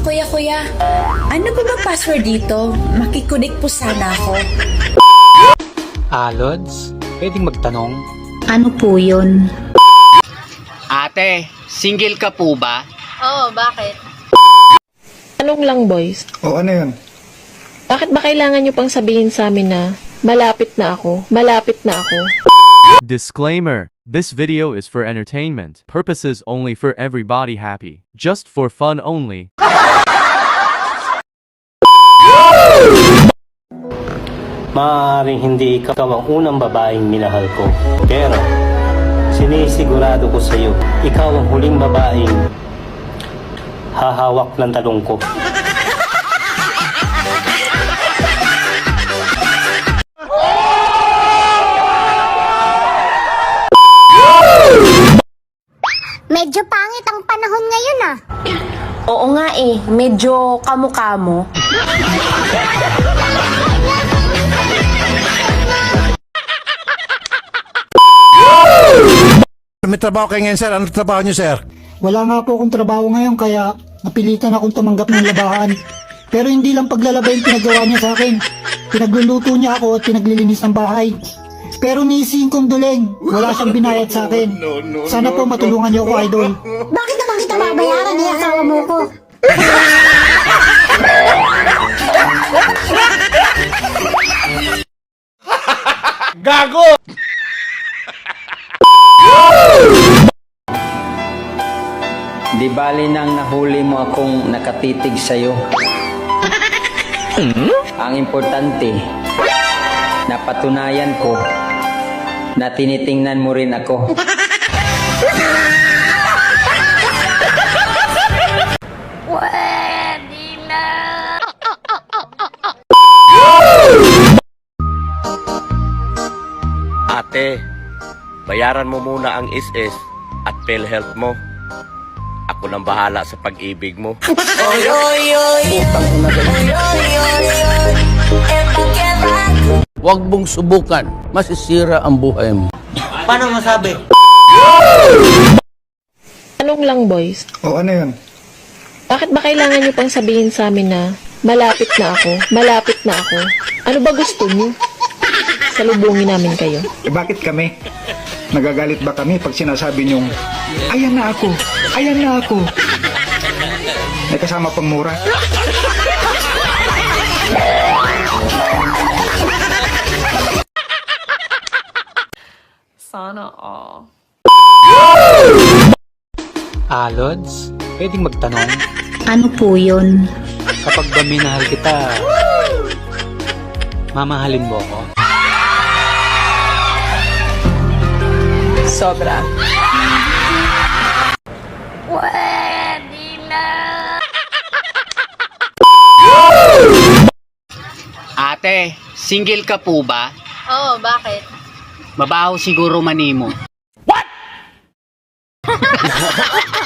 kuya, kuya. Ano ba ba password dito? Makikunik po sana ako. Alods, pwedeng magtanong? Ano po yun? Ate, single ka po ba? Oo, bakit? Tanong lang boys, O ano yun? bakit ba kailangan nyo pang sabihin sa amin na malapit na ako, malapit na ako? Disclaimer This video is for entertainment purposes only for everybody happy. Just for fun only. Maaaring hindi ikaw ang unang babaeng minahal ko. Pero, sinisigurado ko sa iyo, ikaw ang huling babaeng hahawak ng talong ko. Oo nga eh, medyo kamo-kamo. May trabaho kayo ngayon, sir. Ano trabaho niyo, sir? Wala nga po akong trabaho ngayon kaya napilitan akong tumanggap ng labahan. Pero hindi lang paglalaba yung pinagawa niya sa akin. Pinagluluto niya ako at pinaglilinis ng bahay. Pero niisihin kong duleng, wala siyang binayad sa akin. Sana po matulungan niyo ako, idol. Bakit naman kita babayaran ni asawa mo ko? Di bali nang nahuli mo akong nakatitig sa'yo. Ang importante, napatunayan ko na tinitingnan mo rin ako. Ate, bayaran mo muna ang SS at PhilHealth mo. Ako nang bahala sa pag-ibig mo. Huwag mong subukan, masisira ang buhay mo. Tanong lang boys, O ano yun? bakit ba kailangan nyo pang sabihin sa amin na malapit na ako, malapit na ako? Ano ba gusto nyo? Salubungin namin kayo. Eh, bakit kami? Nagagalit ba kami pag sinasabi niyong, ayan na ako, ayan na ako. May kasama pang mura. Alods, pwedeng magtanong? Ano po yun? Kapag ba minahal kita, mamahalin mo ako? Sobra. Ate, single ka po ba? Oo, bakit? Mabaho siguro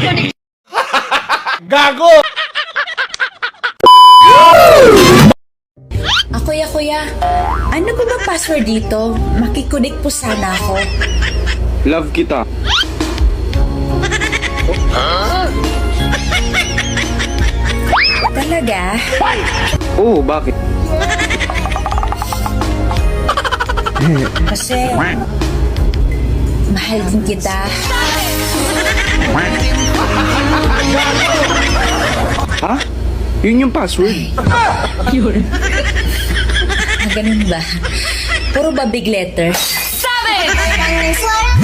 manimo. Ah, kuya, kuya. Ano ba ba password dito? Makikunik po sana ako. Love kita. Talaga? Oo, bakit? Kasi, mahal din kita. Ha? Yun yung password. Yun. Ah, ganun ba? Puro ba big letters? Ang